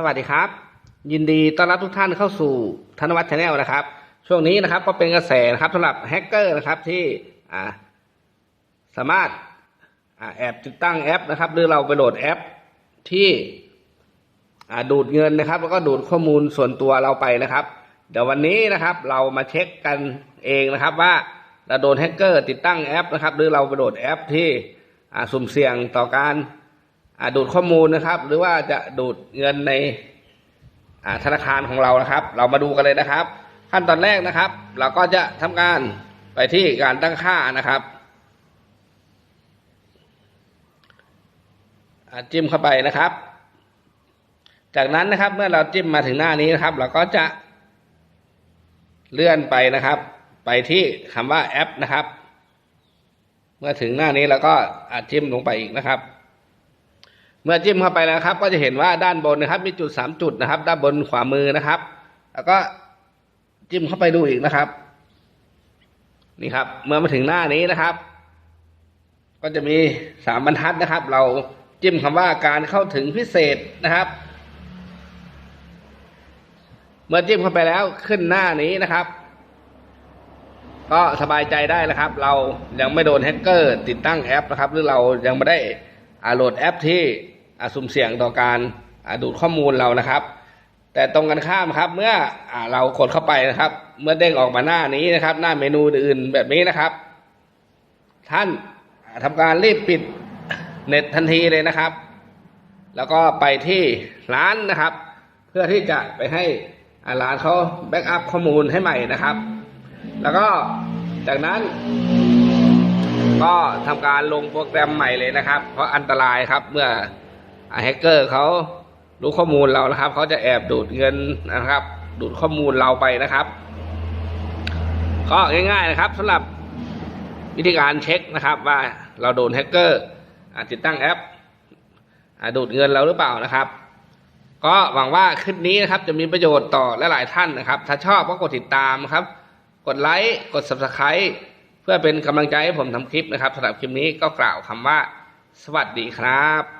สวัสดีครับ ยินดีต้อนรับทุกท่านเข้าสู่ธนวัฒน์ชาแนลนะครับ ช่วงนี้นะครับก็เป็นกระแสนะครับสำหรับแฮกเกอร์นะครับที่สามารถอแอบติดตั้งแอปนะครับ หรือเราไปโหลดแอปที่ดูดเงินนะครับ แล้วก็ดูดข้อมูลส่วนตัวเราไปนะครับ เดี๋ยววันนี้นะครับ เรามาเช็คกันเองนะครับ ว่าเราโดนแฮกเกอร์ติดตั้งแอปนะครับ หรือเราไปโหลดแอปที่สุ่มเสี่ยงต่อการ ดูดข้อมูลนะครับ หรือว่าจะดูดเงินในธนาคารของเรานะครับ เรามาดูกันเลยนะครับ ขั้นตอนแรกนะครับ เราก็จะทำการไปที่การตั้งค่านะครับจิ้มเข้าไปนะครับ จากนั้นนะครับเมื่อเราจิ้มมาถึงหน้านี้นะครับ เราก็จะเลื่อนไปนะครับ ไปที่คำว่าแอปนะครับ เมื่อถึงหน้านี้เราก็อาจิ้มลงไปอีกนะครับ เมื่อจิ้มเข้าไปแล้วครับ ก็จะเห็นว่าด้านบนนะครับ มีจุดสามจุดนะครับ ด้านบนขวามือนะครับ แล้วก็จิ้มเข้าไปดูอีกนะครับ นี่ครับ เมื่อมาถึงหน้านี้นะครับ ก็จะมีสามบรรทัดนะครับ เราจิ้มคำว่าการเข้าถึงพิเศษนะครับ เมื่อจิ้มเข้าไปแล้วขึ้นหน้านี้นะครับ ก็สบายใจได้แล้วครับ เรายังไม่โดนแฮกเกอร์ ติดตั้งแอปนะครับ หรือเรายังไม่ได้ โหลดแอปที่สุ่มเสี่ยงต่อการดูดข้อมูลเรานะครับ แต่ตรงกันข้ามครับเมื่ออเรากดเข้าไปนะครับ เมื่อเด้งออกมาหน้านี้นะครับ หน้าเมนูอื่นแบบนี้นะครับ ท่านอ่าทำการรีบปิดเน็ตทันทีเลยนะครับ แล้วก็ไปที่ร้านนะครับ เพื่อที่จะไปให้ร้านเขาแบ็กอัพข้อมูลให้ใหม่นะครับ แล้วก็จากนั้น ก็ทำการลงโปรแกรมใหม่เลยนะครับ เพราะอันตรายครับเมื่อแฮกเกอร์เขารู้ข้อมูลเรานะครับเขาจะแอบดูดเงินนะครับ ดูดข้อมูลเราไปนะครับ ก็ง่ายๆนะครับสำหรับวิธีการเช็คนะครับ ว่าเราโดนแฮกเกอร์อ่าติดตั้งแอปอดูดเงินเราหรือเปล่านะครับ ก็หวังว่าคลิปนี้นะครับ จะมีประโยชน์ต่อหลายๆท่านนะครับ ถ้าชอบก็กดติดตามครับ กดไลค์กด subscribe เพื่อเป็นกำลังใจให้ผมทำคลิปนะครับสำหรับคลิปนี้ก็กล่าวคำว่า สวัสดีครับ